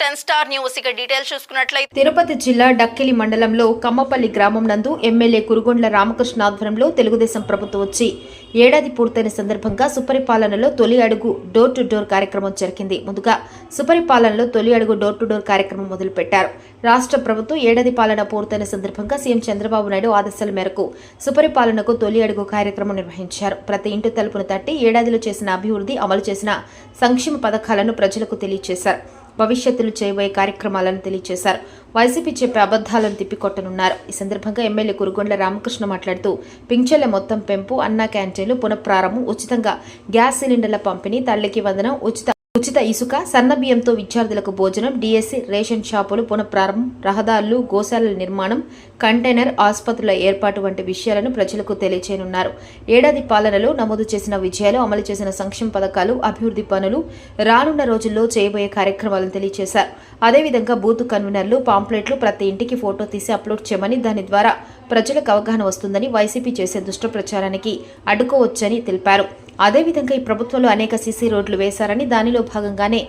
Ten star news. ఇక details చూసుకున్నట్లయితే తిరుపతి జిల్లా డక్కిలి మండలంలో కమ్మపల్లి గ్రామం నందు ఎమ్మెల్యే కురుగొండ్ల రామకృష్ణ ఆధ్వర్యంలో తెలుగుదేశం ప్రభుత్వం వచ్చి ఏడాది పూర్తయిన సందర్భంగా సుపరిపాలనలో తొలి అడుగు డోర్ టు డోర్ కార్యక్రమం జరిగింది. ముందుగా సుపరిపాలనలో తొలి అడుగు డోర్ టు డోర్ కార్యక్రమం మొదలుపెట్టారు. రాష్ట్ర ప్రభుత్వం ఏడాది పాలన పూర్తయిన సందర్భంగా సీఎం చంద్రబాబు నాయుడు ఆదేశాల మేరకు సుపరిపాలనకు తొలి అడుగు కార్యక్రమం నిర్వహించారు. ప్రతి ఇంటి తలుపును తట్టి ఏడాదిలో చేసిన అభివృద్ధి అమలు చేసిన సంక్షేమ పథకాలను ప్రజలకు తెలియజేశారు. భవిష్యత్తులో చేయబోయే కార్యక్రమాలను తెలియజేశారు. వైసీపీ చెప్పే అబద్ధాలను తిప్పికొట్టనున్నారు. ఈ సందర్భంగా ఎమ్మెల్యే కురుగొండ్ల రామకృష్ణ మాట్లాడుతూ పింఛన్ల మొత్తం పెంపు అన్నా క్యాంటీన్లు పునఃప్రారంభం ఉచితంగా గ్యాస్ సిలిండర్ల పంపిణీ తల్లికి వందనం ఉచిత ఉచిత ఇసుక సన్నబియ్యంతో విద్యార్థులకు భోజనం డిఎస్సి రేషన్ షాపులు పునఃప్రారంభం రహదారులు గోశాలల నిర్మాణం కంటైనర్ ఆసుపత్రుల ఏర్పాటు వంటి విషయాలను ప్రజలకు తెలియచేయనున్నారు. ఏడాది పాలనలో నమోదు చేసిన విజయాలు అమలు చేసిన సంక్షేమ పథకాలు అభివృద్ధి పనులు రానున్న రోజుల్లో చేయబోయే కార్యక్రమాలను తెలియజేశారు అదేవిధంగా బూత్ కన్వీనర్లు పాంప్లెట్లు ప్రతి ఇంటికి ఫోటో తీసి అప్లోడ్ చేయమని దాని ద్వారా ప్రజలకు అవగాహన వస్తుందని వైసీపీ చేసే దుష్ట ప్రచారానికి అడ్డుకోవచ్చని తెలిపారు. అదేవిధంగా ఈ ప్రభుత్వంలో అనేక సీసీ రోడ్లు వేశారని దానిలో భాగంగానే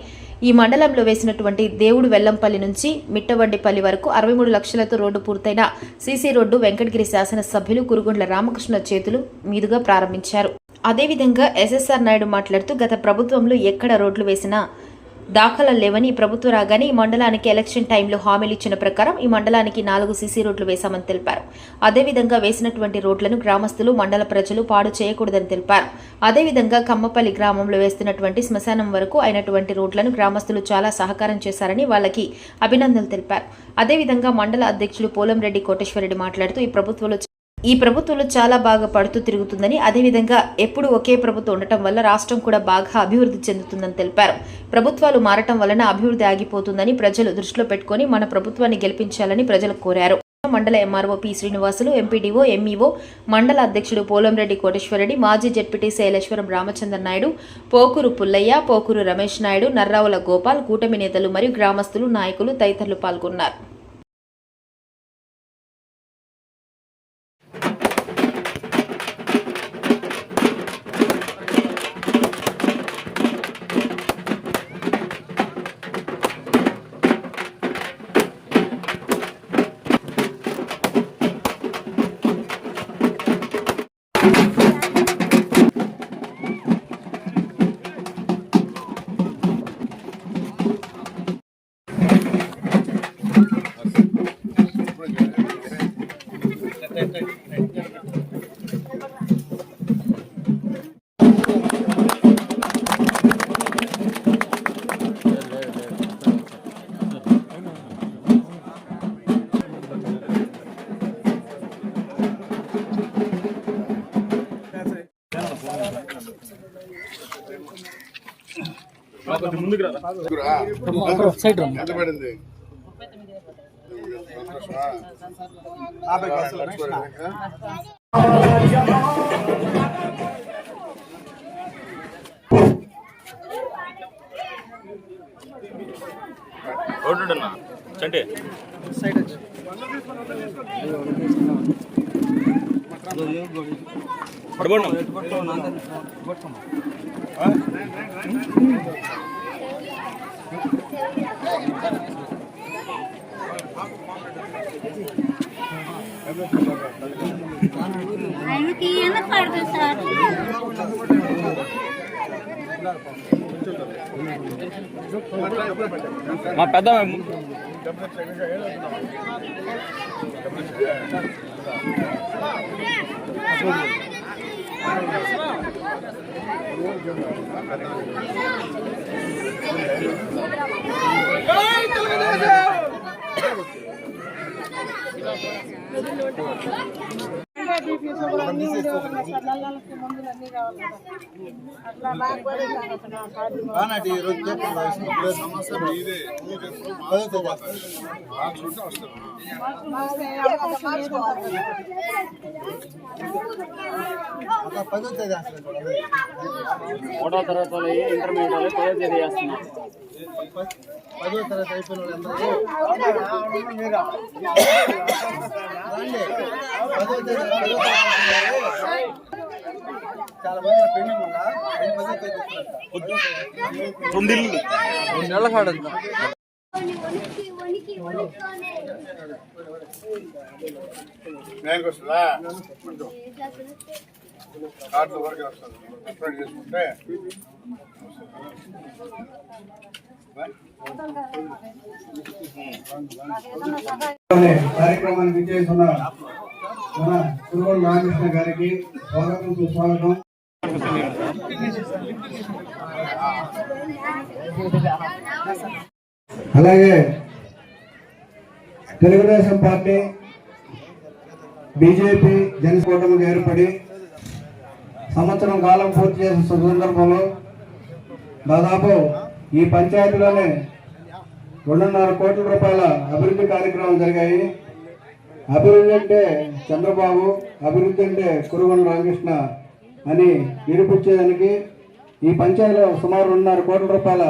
ఈ మండలంలో వేసినటువంటి దేవుడు వెల్లంపల్లి నుంచి మిట్టవండిపల్లి వరకు అరవై మూడు లక్షలతో రోడ్డు పూర్తయిన సీసీ రోడ్డు వెంకటగిరి శాసనసభ్యులు కురుగుండ్ల రామకృష్ణ చేతులు మీదుగా ప్రారంభించారు. అదేవిధంగా ఎస్ఎస్ఆర్ నాయుడు మాట్లాడుతూ గత ప్రభుత్వంలో ఎక్కడ రోడ్లు వేసినా దాఖలు లేవని ప్రభుత్వం రాగానే ఈ మండలానికి ఎలక్షన్ టైంలో హామీలు ఇచ్చిన ప్రకారం ఈ మండలానికి నాలుగు సీసీ రోడ్లు వేశామని తెలిపారు. అదేవిధంగా వేసినటువంటి రోడ్లను గ్రామస్తులు మండల ప్రజలు పాడు చేయకూడదని తెలిపారు. అదేవిధంగా కమ్మపల్లి గ్రామంలో వేస్తున్నటువంటి శ్మశానం వరకు అయినటువంటి రోడ్లను గ్రామస్తులు చాలా సహకారం చేశారని వాళ్ళకి అభినందనలు తెలిపారు. అదేవిధంగా మండల అధ్యక్షులు పోలంరెడ్డి కోటేశ్వరరెడ్డి మాట్లాడుతూ ఈ ప్రభుత్వంలో ఈ ప్రభుత్వంలో చాలా బాగా పడుతూ తిరుగుతుందని అదేవిధంగా ఎప్పుడు ఒకే ప్రభుత్వం ఉండటం వల్ల రాష్ట్రం కూడా బాగా అభివృద్ధి చెందుతుందని తెలిపారు. ప్రభుత్వాలు మారటం వలన అభివృద్ధి ఆగిపోతుందని ప్రజలు దృష్టిలో పెట్టుకుని మన ప్రభుత్వాన్ని గెలిపించాలని ప్రజలు కోరారు. మండల MRO P Srinivasulu MPDO MEO మండల అధ్యక్షుడు పోలంరెడ్డి కోటేశ్వరరెడ్డి మాజీ జడ్పీటీ శైలేశ్వరం రామచంద్ర నాయుడు పోకూరు పుల్లయ్య పోకూరు రమేష్ నాయుడు నర్రావుల గోపాల్ కూటమి నేతలు మరియు గ్రామస్తులు నాయకులు తదితరులు పాల్గొన్నారు. ఎంత పడింది? రోడ్డున్నా చంటి. పడబడి ఆయనకి ఎందుకు పడుతుంది సార్. మా పెద్ద సమస్య మీదే పదో ఒకటో తరగతి వాళ్ళు ఇంటర్మీడియట్ వాళ్ళు పదో తేదీ చేస్తున్నాం పదో తరగతి అయిపోయిన పదో తేదీ- పదో తరగతి చాలా మంది పెండింగ్ ఉందా పదో తేదీ వస్తున్నారు. రెండు నెలల కాడ బ్యాంక్ వస్తుందా కార్డు వరకు వస్తుంది అప్లోడ్ చేసుకుంటే కార్యక్రమాన్ని విచ్చేస్తున్న మన కురుగోడు రామకృష్ణ గారికి స్వాగతం. సుస్వాగతం అలాగే తెలుగుదేశం పార్టీ బీజేపీ జనకూటమికి ఏర్పడి సంవత్సరం కాలం పూర్తి చేసిన సందర్భంలో దాదాపు ఈ పంచాయతీలోనే రెండున్నర కోట్ల రూపాయల అభివృద్ధి కార్యక్రమాలు జరిగాయి. అభివృద్ధి అంటే చంద్రబాబు అభివృద్ధి అంటే కురుగొండ రామకృష్ణ అని నిరూపించేదానికి ఈ పంచాయతీలో సుమారు రెండున్నర కోట్ల రూపాయల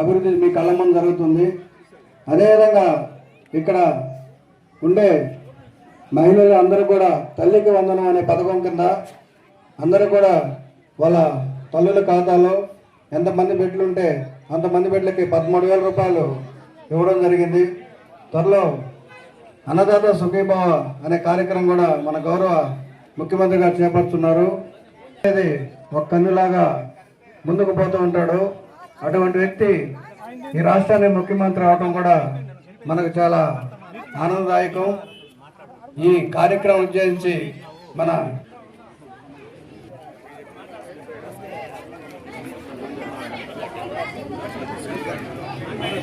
అభివృద్ధి మీ కళ్ళ ముందు జరుగుతుంది. అదేవిధంగా ఇక్కడ ఉండే మహిళలు అందరూ కూడా తల్లికి వందనం అనే పథకం కింద అందరూ కూడా వాళ్ళ తల్లుల ఖాతాలో ఎంతమంది బిడ్డలు ఉంటే అంతమంది బిడ్డలకి పదమూడు వేల రూపాయలు ఇవ్వడం జరిగింది. త్వరలో అన్నదాత సుఖీభావ అనే కార్యక్రమం కూడా మన గౌరవ ముఖ్యమంత్రి గారు చేపడుతున్నారు. అనేది ఒక కన్నులాగా ముందుకు పోతూ ఉంటాడు. అటువంటి వ్యక్తి ఈ రాష్ట్రానికి ముఖ్యమంత్రి అవడం కూడా మనకు చాలా ఆనందదాయకం. ఈ కార్యక్రమం ఉద్దేశించి మన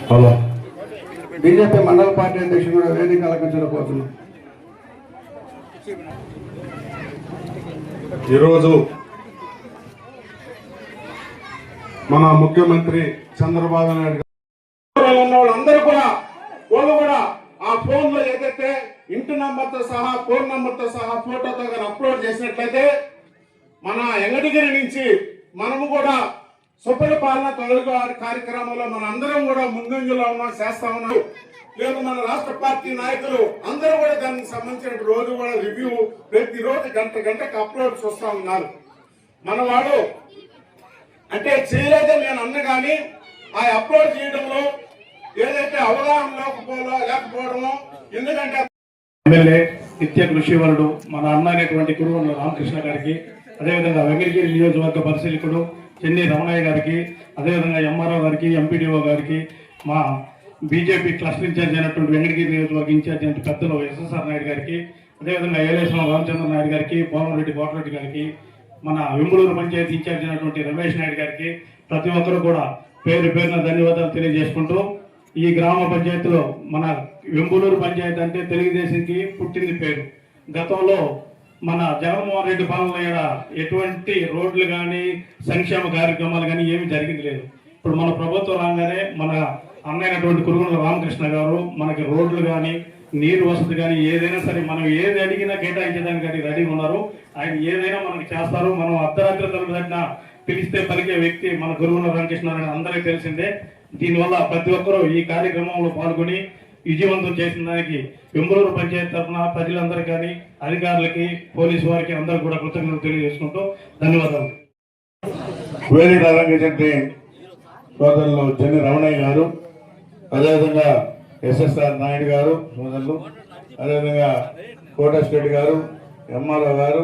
హలో బీజేపీ మండల పార్టీ అధ్యక్షుడు వేదిక అలంకరించకపోతున్నాం. ఈరోజు మన ముఖ్యమంత్రి చంద్రబాబు నాయుడు ఉన్న వాళ్ళందరూ కూడా వాళ్ళు కూడా ఆ ఫోన్లో ఏదైతే ఇంటి నంబర్తో సహా ఫోన్ నంబర్తో సహా ఫోటోతో కానీ అప్లోడ్ చేసినట్లయితే మన ఎంగడిగిరి నుంచి మనము కూడా సుపరిపాలన తొలగి కార్యక్రమంలో మన అందరం కూడా ముందంజలో ఉన్నాం చేస్తా ఉన్నాం. లేదు మన రాష్ట్ర పార్టీ నాయకులు అందరూ కూడా దానికి సంబంధించిన రోజు కూడా రివ్యూ ప్రతి రోజు గంట గంటకు అప్లోడ్ చూస్తా ఉన్నారు. మన వాడు అంటే చేయలేదని నేను అన్న కానీ ఆ అప్లోడ్ చేయడంలో ఏదైతే అవగాహన లేకపోలో లేకపోవడమో ఎందుకంటే ఎమ్మెల్యే నిత్య కృషివరుడు మన అన్న అనేటువంటి గురువు రామకృష్ణ గారికి అదేవిధంగా వెంకటగిరి నియోజకవర్గ పరిశీలకుడు చెన్ని రమణయ్య గారికి అదేవిధంగా ఎంఆర్ఓ గారికి ఎంపీడీఓ గారికి మా బీజేపీ క్లస్టర్ ఇన్ఛార్జ్ అయినటువంటి వెంకటగిరి నియోజకవర్గ ఇన్ఛార్జ్ అయిన పెద్దలు ఎస్ఎస్ఆర్ నాయుడు గారికి అదేవిధంగా ఏలేశ్వరం రామచంద్ర నాయుడు గారికి పోలరెడ్డి కోటరెడ్డి గారికి మన వెంగుళూరు పంచాయతీ ఇన్ఛార్జ్ అయినటువంటి రమేష్ నాయుడు గారికి ప్రతి ఒక్కరు కూడా పేరు పేరున ధన్యవాదాలు తెలియజేసుకుంటూ ఈ గ్రామ పంచాయతీలో మన వెంగుళూరు పంచాయతీ అంటే తెలుగుదేశంకి పుట్టింది పేరు. గతంలో మన జగన్మోహన్ రెడ్డి పాలనలో ఈడ ఎటువంటి రోడ్లు కానీ సంక్షేమ కార్యక్రమాలు కానీ ఏమీ జరిగింది లేదు. ఇప్పుడు మన ప్రభుత్వం రాగానే మన అన్నైనటువంటి కురుగుల రామకృష్ణ గారు మనకి రోడ్లు కానీ నీరు వసతి కానీ ఏదైనా సరే మనం ఏది అడిగినా కేటాయించడానికి కానీ రెడీ ఉన్నారు. ఆయన ఏదైనా మనకి చేస్తారు. మనం అర్ధరాత్రి తరగతి పిలిస్తే పలికే వ్యక్తి మన గురువుల రామకృష్ణ అందరికీ తెలిసిందే. దీనివల్ల ప్రతి ఒక్కరూ ఈ కార్యక్రమంలో పాల్గొని విజయవంతం చేసిన దానికి వెంబలూరు పంచాయతీ తరఫున ప్రజలందరూ కానీ అధికారులకి పోలీసు వారికి అందరూ కూడా కృతజ్ఞతలు తెలియజేసుకుంటూ ధన్యవాదాలు. వేదిక అలంకరించే సోదరులు చెన్ని రమణయ్య గారు అదేవిధంగా ఎస్ఎస్ఆర్ నాయుడు గారు సోదరులు అదేవిధంగా కోటేష్ రెడ్డి గారు ఎంఆర్ఓ గారు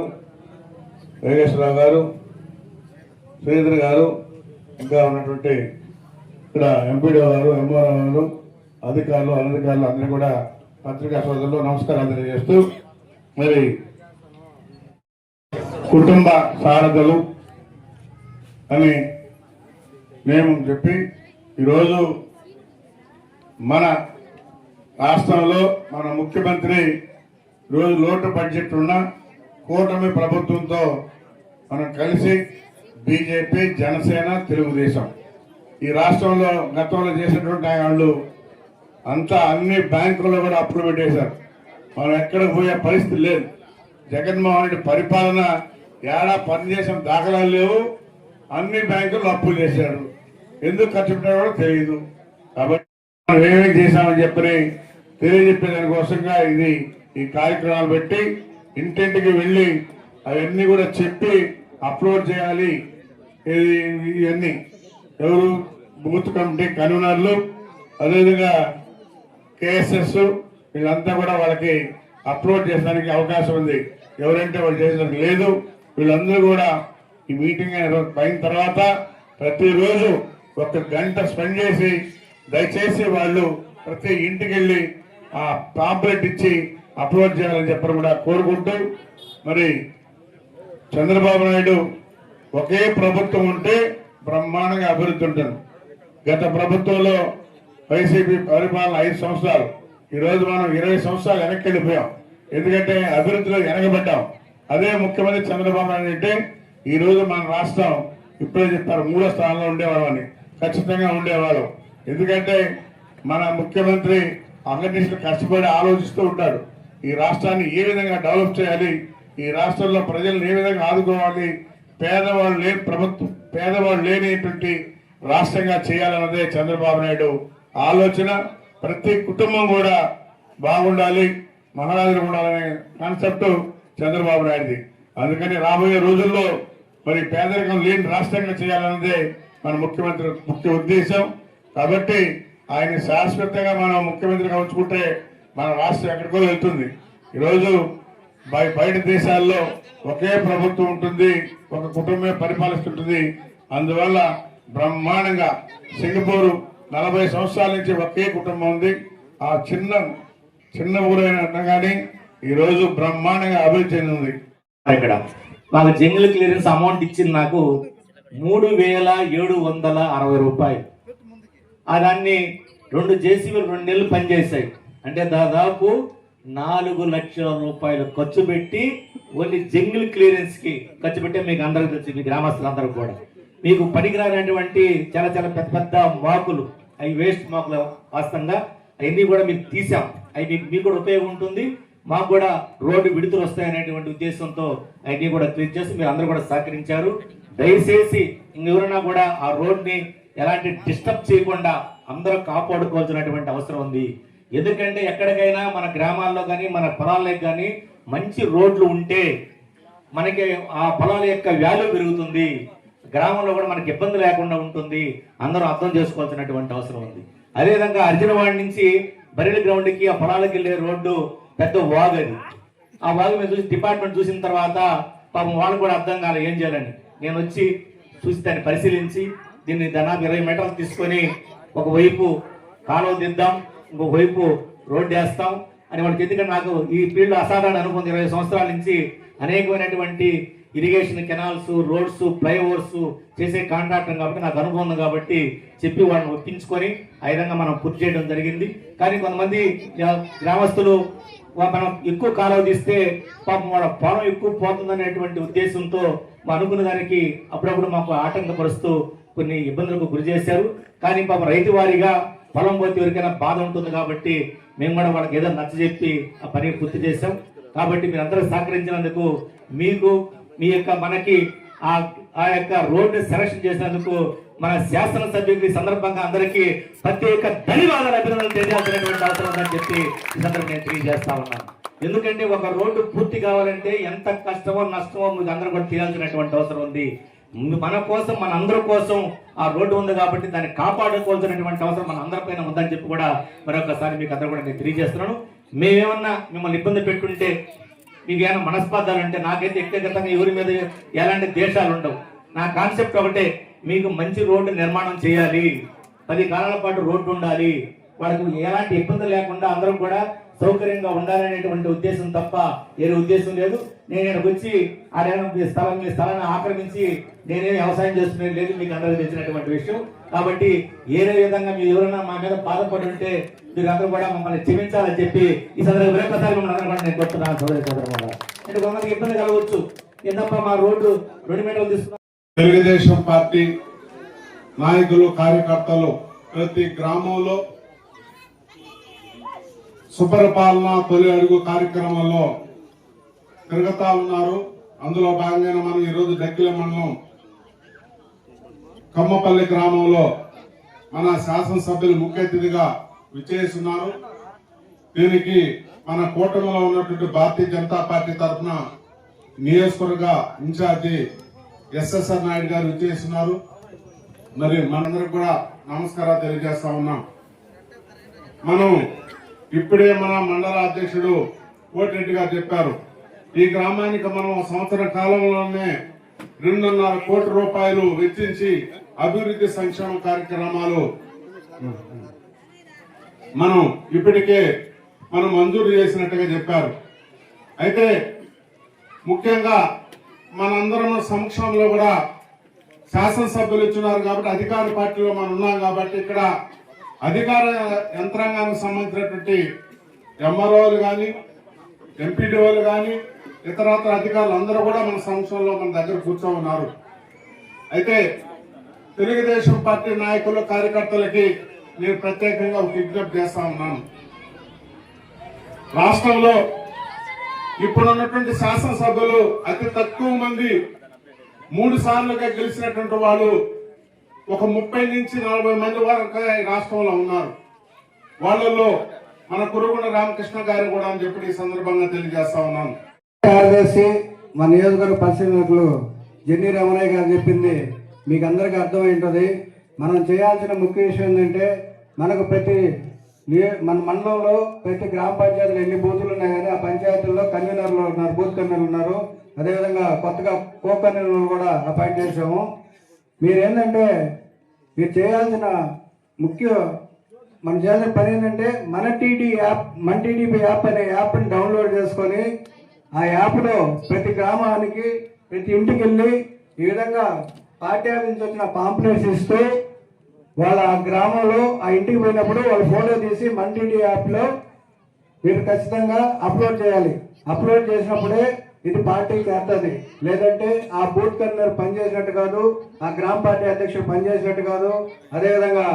వేగేశ్వరరావు గారు శ్రీధర్ గారు ఇంకా ఉన్నటువంటి ఇక్కడ ఎంపీడీఓ గారు ఎంఆర్ఓ గారు అధికారులు అనధికారులు అందరూ కూడా పత్రికా సోదరులు నమస్కారాలు తెలియజేస్తూ మరి కుటుంబ సారథులు అని మేము చెప్పి ఈరోజు మన రాష్ట్రంలో మన ముఖ్యమంత్రి రోజు లోటు బడ్జెట్ ఉన్న కూటమి ప్రభుత్వంతో మనం కలిసి బీజేపీ జనసేన తెలుగుదేశం ఈ రాష్ట్రంలో గతంలో చేసినటువంటి వాళ్ళు అంతా అన్ని బ్యాంకుల్లో కూడా అప్పులు పెట్టేశారు. మనం ఎక్కడ పోయే పరిస్థితి లేదు. జగన్మోహన్ రెడ్డి పరిపాలన ఏడా పనిచేసిన దాఖలాలు లేవు. అన్ని బ్యాంకులు అప్పులు చేశాడు. ఎందుకు ఖర్చు పెట్టాడో తెలియదు కాబట్టి మనం ఏమేమి చేశామని చెప్పని తెలియజెప్పే దానికోసంగా ఇది ఈ కార్యక్రమాలు పెట్టి ఇంటింటికి వెళ్ళి అవన్నీ కూడా చెప్పి అప్లోడ్ చేయాలి. ఇది ఇవన్నీ. ఎవరు బూత్ కమిటీ కన్వీనర్లు అదేవిధంగా కేఎస్ఎస్ వీళ్ళంతా కూడా వాళ్ళకి అప్లోడ్ చేసడానికి అవకాశం ఉంది. ఎవరంటే వాళ్ళు చేసేందుకు లేదు. వీళ్ళందరూ కూడా ఈ మీటింగ్ అయిన తర్వాత ప్రతిరోజు ఒక గంట స్పెండ్ చేసి దయచేసి వాళ్ళు ప్రతి ఇంటికి వెళ్ళి ఆ పాంప్లెట్ ఇచ్చి అప్లోడ్ చేయాలని చెప్పడం కూడా కోరుకుంటూ మరి చంద్రబాబు నాయుడు ఒకే ప్రభుత్వం ఉంటే బ్రహ్మాండంగా అభివృద్ధి ఉంటుంది. గత ప్రభుత్వంలో వైసీపీ పరిపాలన ఐదు సంవత్సరాలు. ఈ రోజు మనం ఇరవై సంవత్సరాలు వెనక్కి వెళ్ళిపోయాం. ఎందుకంటే అభివృద్ధిలో వెనకబడ్డాం అదే ముఖ్యమంత్రి చంద్రబాబు నాయుడు అంటే ఈ రోజు మన రాష్ట్రం ఇప్పుడే చెప్పారు మూడో స్థానంలో ఉండేవాళ్ళం అని ఖచ్చితంగా ఉండేవాళ్ళం. ఎందుకంటే మన ముఖ్యమంత్రి అన్నింటిలో కష్టపడి ఆలోచిస్తూ ఉంటాడు ఈ రాష్ట్రాన్ని ఏ విధంగా డెవలప్ చేయాలి ఈ రాష్ట్రంలో ప్రజలను ఏ విధంగా ఆదుకోవాలి పేదవాళ్ళు లేని ప్రభుత్వం పేదవాళ్ళు లేనిటువంటి రాష్ట్రంగా చేయాలన్నదే చంద్రబాబు నాయుడు ఆలోచన. ప్రతి కుటుంబం కూడా బాగుండాలి మహారాజులు ఉండాలనే కాన్సెప్ట్ చంద్రబాబు నాయుడుది. అందుకని రాబోయే రోజుల్లో మరి పేదరికం లేని రాష్ట్రంగా చేయాలన్నదే మన ముఖ్యమంత్రి ముఖ్య ఉద్దేశం. కాబట్టి ఆయన శాశ్వతంగా మనం ముఖ్యమంత్రిగా ఉంచుకుంటే మన రాష్ట్రం ఎక్కడికో వెళ్తుంది. ఈరోజు బయట దేశాల్లో ఒకే ప్రభుత్వం ఉంటుంది ఒక కుటుంబమే పరిపాలిస్తుంటుంది. అందువల్ల బ్రహ్మాండంగా సింగపూరు నలభై సంవత్సరాల నుంచి ఒకే కుటుంబం ఉంది. ఆ చిన్న చిన్న ఊరైన కానీ ఈరోజు బ్రహ్మాండంగా అభివృద్ధి చెందింది. ఇక్కడ నాకు జంగిల్ క్లియరెన్స్ అమౌంట్ ఇచ్చింది నాకు మూడు వేల ఏడు వందల అరవై రూపాయలు. ఆ దాన్ని రెండు జేసీబీలు రెండు నెలలు పనిచేశాయి. అంటే దాదాపు నాలుగు లక్షల రూపాయలు ఖర్చు పెట్టి ఓన్లీ జంగిల్ క్లియరెన్స్కి ఖర్చు పెట్టే మీకు అందరికి తెలుసు మీ గ్రామస్తులందరూ కూడా. మీకు పనికిరానటువంటి చాలా చాలా పెద్ద పెద్ద వాకులు అవి వేస్ట్ మాకు వాస్తవంగా అవన్నీ కూడా మీకు తీసాం. అవి మీకు మీకు కూడా ఉపయోగం ఉంటుంది. మాకు కూడా రోడ్డు విడుదల వస్తాయనేటువంటి ఉద్దేశంతో అవన్నీ కూడా క్లిక్ చేసి మీరు అందరూ కూడా సహకరించారు. దయచేసి ఇంకెవరైనా కూడా ఆ రోడ్ని ఎలాంటి డిస్టర్బ్ చేయకుండా అందరూ కాపాడుకోవాల్సినటువంటి అవసరం ఉంది. ఎందుకంటే ఎక్కడికైనా మన గ్రామాల్లో కానీ మన పొలాలకు కానీ మంచి రోడ్లు ఉంటే మనకి ఆ పొలాల యొక్క వాల్యూ పెరుగుతుంది. గ్రామంలో కూడా మనకి ఇబ్బంది లేకుండా ఉంటుంది. అందరూ అర్థం చేసుకోవాల్సినటువంటి అవసరం ఉంది. అదేవిధంగా అర్జునవాడి నుంచి బరిలి గ్రౌండ్కి ఆ పొలాలకు వెళ్ళే రోడ్డు పెద్ద వాగు అది. ఆ వాగు మీద చూసి డిపార్ట్మెంట్ చూసిన తర్వాత పాపం వాళ్ళు కూడా అర్థం కాలే ఏం చేయాలని. నేను వచ్చి చూసి దాన్ని పరిశీలించి దీన్ని దాదాపు ఇరవై మీటర్లు తీసుకొని ఒకవైపు కాలువ దిద్దాం ఇంకొక వైపు రోడ్డు వేస్తాం అని వాళ్ళకి ఎందుకంటే నాకు ఈ ఫీల్డ్ అసాధారణ అనుకుంది ఇరవై సంవత్సరాల నుంచి అనేకమైనటువంటి ఇరిగేషన్ కెనాల్స్ రోడ్స్ ఫ్లైఓవర్స్ చేసే కాంట్రాక్టర్ కాబట్టి నాకు అనుభవం ఉంది కాబట్టి చెప్పి వాళ్ళని ఒప్పించుకొని ఆ విధంగా మనం పూర్తి చేయడం జరిగింది. కానీ కొంతమంది గ్రామస్తులు మనం ఎక్కువ కాలువ తీస్తే పాపం వాళ్ళ పొలం ఎక్కువ పోతుందనేటువంటి ఉద్దేశంతో మా అనుకున్న దానికి అప్పుడప్పుడు మాకు ఆటంకపరుస్తూ కొన్ని ఇబ్బందులకు గురి చేశారు. కానీ పాపం రైతు వారిగా పొలం పోతే ఎవరికైనా బాధ ఉంటుంది కాబట్టి మేము కూడా వాళ్ళకి ఏదో నచ్చ చెప్పి ఆ పని పూర్తి చేశాం. కాబట్టి మీరు అందరూ సహకరించినందుకు మీకు మీ యొక్క మనకి ఆ ఆ యొక్క రోడ్డు సెలక్షన్ చేసినందుకు మన శాసనసభ్యులకి సందర్భంగా అందరికీ ప్రత్యేక ధన్యవాదాలు అభినందనలు తెలియాల్సినటువంటి అవసరం ఉందని చెప్పి ఈ సందర్భం నేను తెలియజేస్తా ఉన్నాను ఎందుకంటే ఒక రోడ్డు పూర్తి కావాలంటే ఎంత కష్టమో నష్టమో మీకు అందరూ కూడా తీయాల్సినటువంటి అవసరం ఉంది. మన కోసం మన అందరి కోసం ఆ రోడ్డు ఉంది కాబట్టి దాన్ని కాపాడుకోవాల్సినటువంటి అవసరం మన అందరిపైన ఉందని చెప్పి కూడా మరొకసారి మీకు అందరూ కూడా నేను తెలియజేస్తున్నాను. మేమేమన్నా మిమ్మల్ని ఇబ్బంది పెట్టుంటే మీకు ఏమైనా మనస్పర్ధాలు అంటే నాకైతే వ్యక్తిగతంగా ఎవరి మీద ఎలాంటి దేశాలు ఉండవు. నా కాన్సెప్ట్ ఒకటే మీకు మంచి రోడ్డు నిర్మాణం చేయాలి. పది కాలాల పాటు రోడ్డు ఉండాలి. వాళ్ళకి ఎలాంటి ఇబ్బంది లేకుండా అందరూ కూడా సౌకర్యంగా ఉండాలనేటువంటి ఉద్దేశం తప్ప వేరే ఉద్దేశం లేదు. నేను ఇక్కడికి వచ్చి ఆడేమో స్థలం మీ స్థలాన్ని ఆక్రమించి నేనే వ్యవసాయం చేస్తున్నది లేదు మీకు అందరికీ తెలిసినటువంటి విషయం. కాబట్టి ఏదే విధంగా మీరు ఎవరైనా మా మీద బాధపడి ఉంటే మీరు అందరూ కూడా మమ్మల్ని క్షమించాలని చెప్పి ఈ సందర్భంగా మరొకసారి మిమ్మల్ని అందరూ కూడా నేను కొడుతున్నాను సోదరి సోదరు అంటే కొంతమంది ఇబ్బంది కలగవచ్చు. ఏంటప్ప మా రోడ్డు రెండు మీటర్లు తీసుకున్నాం తెలుగుదేశం పార్టీ నాయకులు కార్యకర్తలు ప్రతి గ్రామంలో సుపరిపాలన తొలి అడుగు కార్యక్రమంలో తిరుగుతా ఉన్నారు. అందులో భాగంగానే మనం ఈరోజు డక్కిల మండలం కమ్మపల్లి గ్రామంలో మన శాసనసభ్యులు ముఖ్య అతిథిగా విచ్చేస్తున్నారు. దీనికి మన కూటమిలో ఉన్నటువంటి భారతీయ జనతా పార్టీ తరఫున నియోజకవర్గ ఇన్ఛార్జి ఎస్ఎస్ఆర్ నాయుడు గారు విచ్చేస్తున్నారు. మరి మనందరికి కూడా నమస్కారాలు తెలియజేస్తా ఉన్నాం. మనం ఇప్పుడే మన మండల అధ్యక్షుడు కోటిరెడ్డి గారు చెప్పారు. ఈ గ్రామానికి మనం సంవత్సర కాలంలోనే రెండున్నర కోటి రూపాయలు వెచ్చించి అభివృద్ధి సంక్షేమ కార్యక్రమాలు. మనం ఇప్పటికే మనం మంజూరు చేసినట్టుగా చెప్పారు. అయితే ముఖ్యంగా మనందరం సంక్షేమంలో కూడా శాసనసభ్యులు ఇచ్చినారు కాబట్టి అధికార పార్టీలో మనం ఉన్నాం కాబట్టి ఇక్కడ అధికార యంత్రాంగానికి సంబంధించినటువంటి ఎంఆర్ఓలు కానీ ఎంపీడీఓలు కానీ ఇతరత్ర అధికారులు అందరూ కూడా మన సంక్షంలో మన దగ్గర కూర్చో ఉన్నారు. అయితే తెలుగుదేశం పార్టీ నాయకులు కార్యకర్తలకి నేను ప్రత్యేకంగా ఒక విజ్ఞప్తి చేస్తా ఉన్నాను. రాష్ట్రంలో ఇప్పుడున్నటువంటి శాసనసభ్యులు అతి తక్కువ మంది మూడు సార్లుగా గెలిచినటువంటి వాళ్ళు ఒక ముప్పై నుంచి నలభై మంది వరకు రాష్ట్రంలో ఉన్నారు. వాళ్ళల్లో మన కురుగుండ రామకృష్ణ గారు కూడా అని చెప్పి ఈ సందర్భంగా తెలియజేస్తా ఉన్నాను. కార్యదర్శి మా నియోజకవర్గ పరిశీలకులు జెన్నీ రమణయ్య గారు చెప్పింది మీకు అందరికీ అర్థమై ఉంటుంది మనం చేయాల్సిన ముఖ్య విషయం ఏంటంటే మనకు ప్రతి మన మండలంలో ప్రతి గ్రామ పంచాయతీలు ఎన్ని బూతులు ఉన్నాయి కానీ ఆ పంచాయతీల్లో కన్వీనర్లు ఉన్నారు బూత్ కన్వీనర్లు ఉన్నారు. అదేవిధంగా కొత్తగా కో కన్వీనర్లు కూడా అపాయింట్ చేసాము మీరేంటంటే మీరు చేయాల్సిన ముఖ్య మనం చేసిన పని ఏంటంటే మన టీడీ యాప్ మన టీడీపీ యాప్ అనే యాప్ని డౌన్లోడ్ చేసుకొని ఆ యాప్లో ప్రతి గ్రామానికి ప్రతి ఇంటికి వెళ్ళి ఈ విధంగా పార్టీ నుంచి వచ్చిన పాంప్లెట్స్ ఇస్తూ వాళ్ళ ఆ గ్రామంలో ఆ ఇంటికి పోయినప్పుడు వాళ్ళ ఫోటో తీసి మన యాప్లో మీరు ఖచ్చితంగా అప్లోడ్ చేయాలి. అప్లోడ్ చేసినప్పుడే ఇది పార్టీకి చేస్తుంది లేదంటే ఆ బూత్ కన్వీనర్ పనిచేసినట్టు కాదు ఆ గ్రామ పార్టీ అధ్యక్షుడు పనిచేసినట్టు కాదు అదేవిధంగా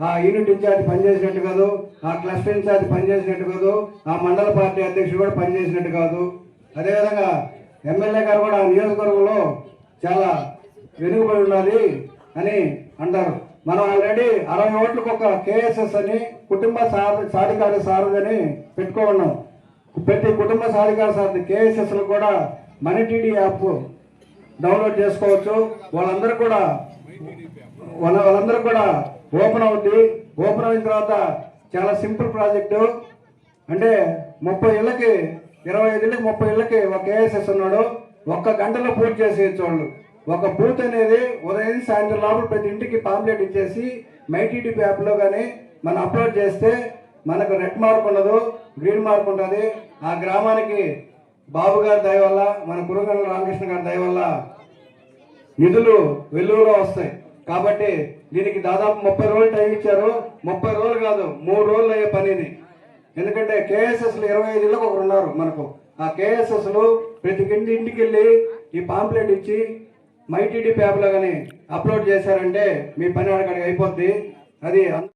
ఆ యూనిట్ ఇన్ఛార్జ్ పనిచేసినట్టు కాదు ఆ క్లస్టర్ ఇన్ఛార్జ్ పనిచేసినట్టు కాదు ఆ మండల పార్టీ అధ్యక్షుడు కూడా పనిచేసినట్టు కాదు. అదేవిధంగా ఎమ్మెల్యే గారు కూడా ఆ నియోజకవర్గంలో చాలా వెనుకబడి ఉండాలి అని అంటారు. మనం ఆల్రెడీ అరవై ఓట్లకు ఒక కేఎస్ఎస్ అని కుటుంబ సాధికార సారథి అని పెట్టుకోన్నాం ప్రతి కుటుంబ సాధికార సారథి కేఎస్ఎస్ కూడా మనీ టీడీ యాప్ డౌన్లోడ్ చేసుకోవచ్చు. వాళ్ళందరూ కూడా వాళ్ళ వాళ్ళందరూ కూడా ఓపెన్ అవుద్ది. ఓపెన్ అయిన తర్వాత చాలా సింపుల్ ప్రాజెక్టు అంటే ముప్పై ఇళ్ళకి ఇరవై ఐదు ఇళ్ళకి ముప్పై ఇళ్ళకి ఒక ఏఎస్ఎస్ ఉన్నాడు. ఒక్క గంటలో పూర్తి చేసేయచ్చు వాళ్ళు. ఒక బూత్ అనేది ఉదయం సాయంత్రం లోపల ప్రతి ఇంటికి పాంప్లెట్ ఇచ్చేసి మైటీడీపీ యాప్లో కానీ మనం అప్లోడ్ చేస్తే మనకు రెడ్ మార్క్ ఉండదు గ్రీన్ మార్క్ ఉంటుంది. ఆ గ్రామానికి బాబు గారి దయ వల్ల మన కురుగల రామకృష్ణ గారి దయ వల్ల నిధులు వెల్లువలో వస్తాయి. కాబట్టి దీనికి దాదాపు ముప్పై రోజులు టైం ఇచ్చారు. ముప్పై రోజులు కాదు మూడు రోజులు అయ్యే పనిని. ఎందుకంటే కేఎస్ఎస్లు ఇరవై ఐదు ఒకరు ఉన్నారు మనకు. ఆ కేఎస్ఎస్లు ప్రతి ఇంటి ఇంటికి వెళ్ళి ఈ పాంప్లెట్ ఇచ్చి మైటీడీ యాప్లో కానీ అప్లోడ్ చేశారంటే మీ పని అక్కడికి అయిపోద్ది. అది